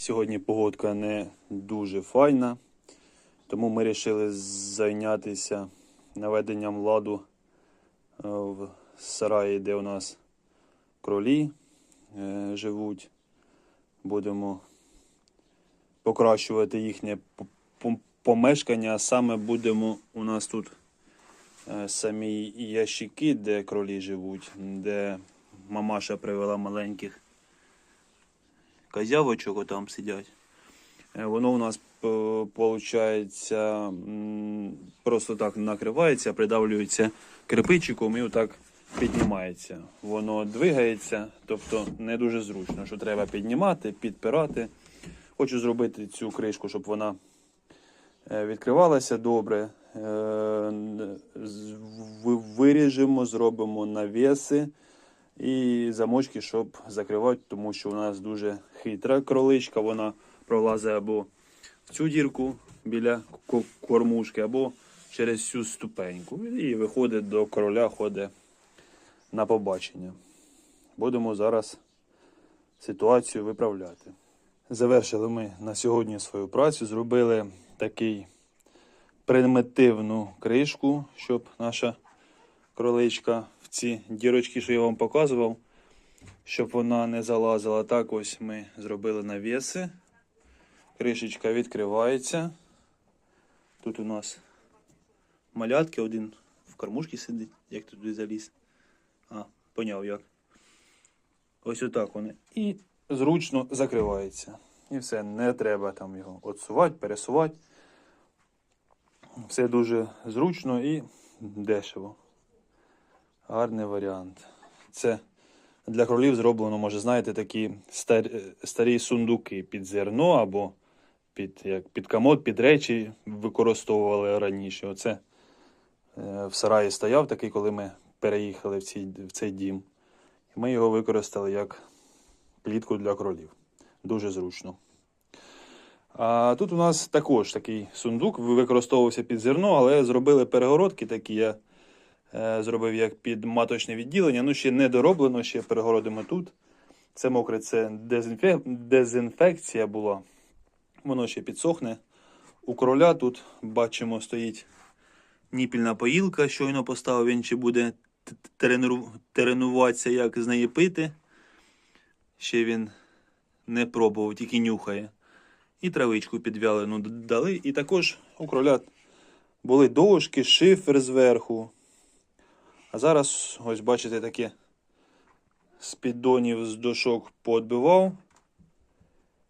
Сьогодні погодка не дуже файна, тому ми вирішили зайнятися наведенням ладу е, в сараї, де у нас кролі е, живуть. Будемо покращувати їхнє помешкання, саме будемо у нас тут е, самі ящики, де кролі живуть, де мамаша привела маленьких козявочок там сидять. Е, Воно у нас виходить просто так накривається, придавлюється кирпичиком і отак піднімається. Воно двигається, тобто не дуже зручно, що треба піднімати, підпирати. Хочу зробити цю кришку, щоб вона е, відкривалася добре. Е, Виріжемо, зробимо навіси і замочки, щоб закривати, тому що у нас дуже хитра кроличка, вона пролазить або в цю дірку біля кормушки, або через цю ступеньку. І виходить до короля, ходить на побачення. Будемо зараз ситуацію виправляти. Завершили ми на сьогодні свою працю, зробили такий примітивну кришку, щоб наша кроличка ці дірочки, що я вам показував, щоб вона не залазила. Так ось ми зробили навіси. Кришечка відкривається. Тут у нас малятки, один в кормушці сидить, як туди заліз. А, поняв як. Ось отак вони. І зручно закривається. І все, не треба там його отсувати, пересувати. Все дуже зручно і дешево. Гарний варіант. Це для кролів зроблено, може, знаєте, такі стар- старі сундуки під зерно або під, як, під комод, під речі використовували раніше. Оце е, в сараї стояв такий, коли ми переїхали в, цій, в цей дім. І ми його використали як клітку для кролів. Дуже зручно. А тут у нас також такий сундук використовувався під зерно, але зробили перегородки такі. Я зробив як під маточне відділення. Ну, ще не дороблено, ще перегородимо тут. Це мокре, це дезінфе... дезінфекція була. Воно ще підсохне. У короля тут бачимо стоїть ніпільна поїлка. Щойно поставив він чи буде т- тренуру- тренуватися, як з неї пити. Ще він не пробував, тільки нюхає. І травичку підвялену дали. І також у кроля були дошки, шифер зверху. А зараз, ось бачите, таке з піддонів з дошок поотбивав.